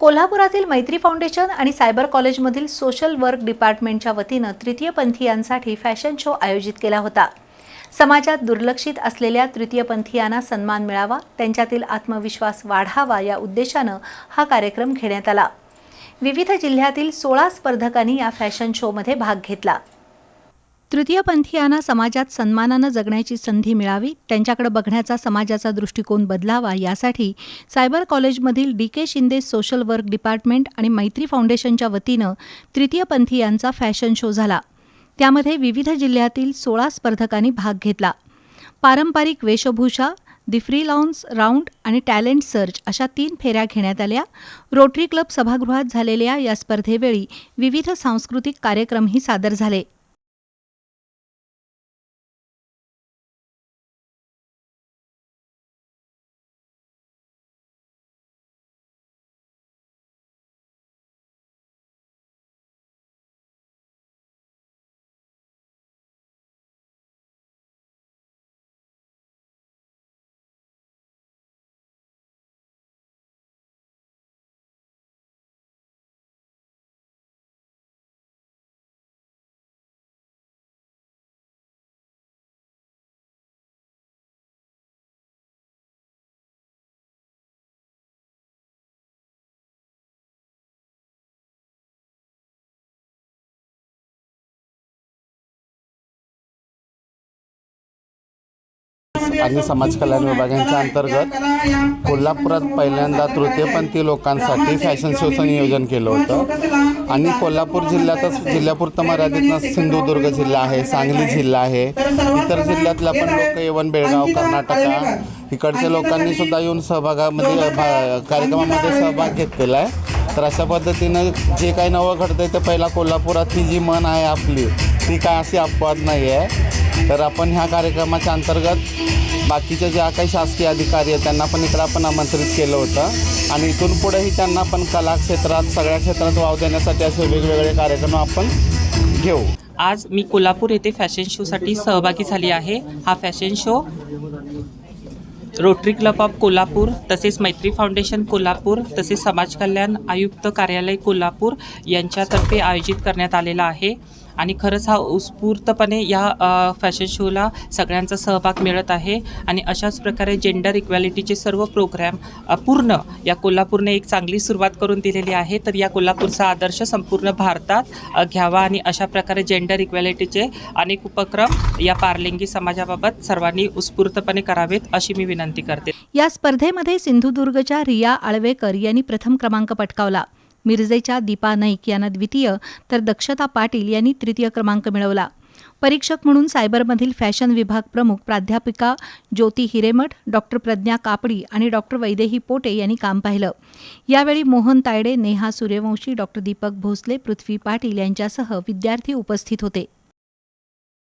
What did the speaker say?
कोल्हापुरातील मैत्री फाउंडेशन आणि सायबर कॉलेजमधील सोशल वर्क डिपार्टमेंटच्या वतीनं तृतीयपंथीयांसाठी फॅशन शो आयोजित केला होता. समाजात दुर्लक्षित असलेल्या तृतीयपंथीयांना सन्मान मिळावा त्यांच्यातील आत्मविश्वास वाढावा या उद्देशानं हा कार्यक्रम घेण्यात आला. विविध जिल्ह्यातील सोळा स्पर्धकांनी या फॅशन शोमध्ये भाग घेतला. तृतीयपंथीयांना समाजात सन्मानानं जगण्याची संधी मिळावी त्यांच्याकडे बघण्याचा समाजाचा दृष्टिकोन बदलावा यासाठी सायबर कॉलेजमधील D K Shinde social work department आणि मैत्री फाउंडेशनच्या वतीनं तृतीयपंथीयांचा फॅशन शो झाला. त्यामध्ये विविध जिल्ह्यातील सोळा स्पर्धकांनी भाग घेतला. पारंपरिक वेशभूषा दि फ्री लॉन्स राऊंड आणि टॅलेंट सर्च अशा तीन फेऱ्या घेण्यात आल्या. रोटरी क्लब सभागृहात झालेल्या या स्पर्धेवेळी विविध सांस्कृतिक कार्यक्रमही सादर झाले. आणि समाज कल्याण विभागांच्या अंतर्गत कोल्हापुरात पहिल्यांदा तृतीयपंथी लोकांसाठी फॅशन शोचं नियोजन केलं होतं. आणि कोल्हापूर जिल्ह्यातच जिल्ह्यापुरतं मर्यादित सिंधुदुर्ग जिल्हा आहे सांगली जिल्हा आहे. इतर जिल्ह्यातल्या पण लोक येवन बेळगाव कर्नाटका इकडच्या लोकांनी सुद्धा येऊन सहभागामध्ये भा- कार्यक्रमामध्ये सहभाग घेतलेला आहे. तर अशा पद्धतीनं जे काही नवं घडतंय ते पहिला कोल्हापुरातली जी मन आहे आपली ती काय अशी अपवाद नाही आहे तर आपण ह्या कार्यक्रमाच्या अंतर्गत बाकीच्या ज्या काही शासकीय अधिकारी आहेत त्यांना पण इकडं आपण आमंत्रित केलं होतं. आणि इथून पुढेही त्यांना पण कला क्षेत्रात सगळ्या क्षेत्रात वाव देण्यासाठी असे वेगवेगळे कार्यक्रम आपण घेऊ. आज मी कोल्हापूर येथे फॅशन शोसाठी सहभागी झाली आहे. हा fashion show Rotary club of Kolhapur तसेच मैत्री फाउंडेशन कोल्हापूर तसेच समाज कल्याण आयुक्त कार्यालय कोल्हापूर यांच्यातर्फे आयोजित करण्यात आलेला आहे. आणि खरंच हा उत्स्फूर्तपणे या फॅशन शोला सगळ्यांचा सहभाग मिळत आहे. आणि अशाच प्रकारे जेंडर इक्वॅलिटीचे सर्व प्रोग्रॅम पूर्ण या कोल्हापूरने एक चांगली सुरुवात करून दिलेली आहे. तर या कोल्हापूरचा आदर्श संपूर्ण भारतात घ्यावा आणि अशा प्रकारे जेंडर इक्वॅलिटीचे अनेक उपक्रम या पारलिंगी समाजाबाबत सर्वांनी उत्स्फूर्तपणे करावेत अशी मी विनंती करते. या स्पर्धेमध्ये सिंधुदुर्गच्या रिया आळवेकर यांनी प्रथम क्रमांक पटकावला. मिरजेच्या दीपा नाईक यांना द्वितीय तर दक्षता पाटील यांनी तृतीय क्रमांक मिळवला. परीक्षक म्हणून सायबरमधील फॅशन विभाग प्रमुख प्राध्यापिका ज्योती हिरेमठ डॉक्टर प्रज्ञा कापडी आणि डॉक्टर वैदेही पोटे यांनी काम पाहिलं. यावेळी मोहन तायडे नेहा सूर्यवंशी डॉक्टर दीपक भोसले पृथ्वी पाटील यांच्यासह विद्यार्थी उपस्थित होते.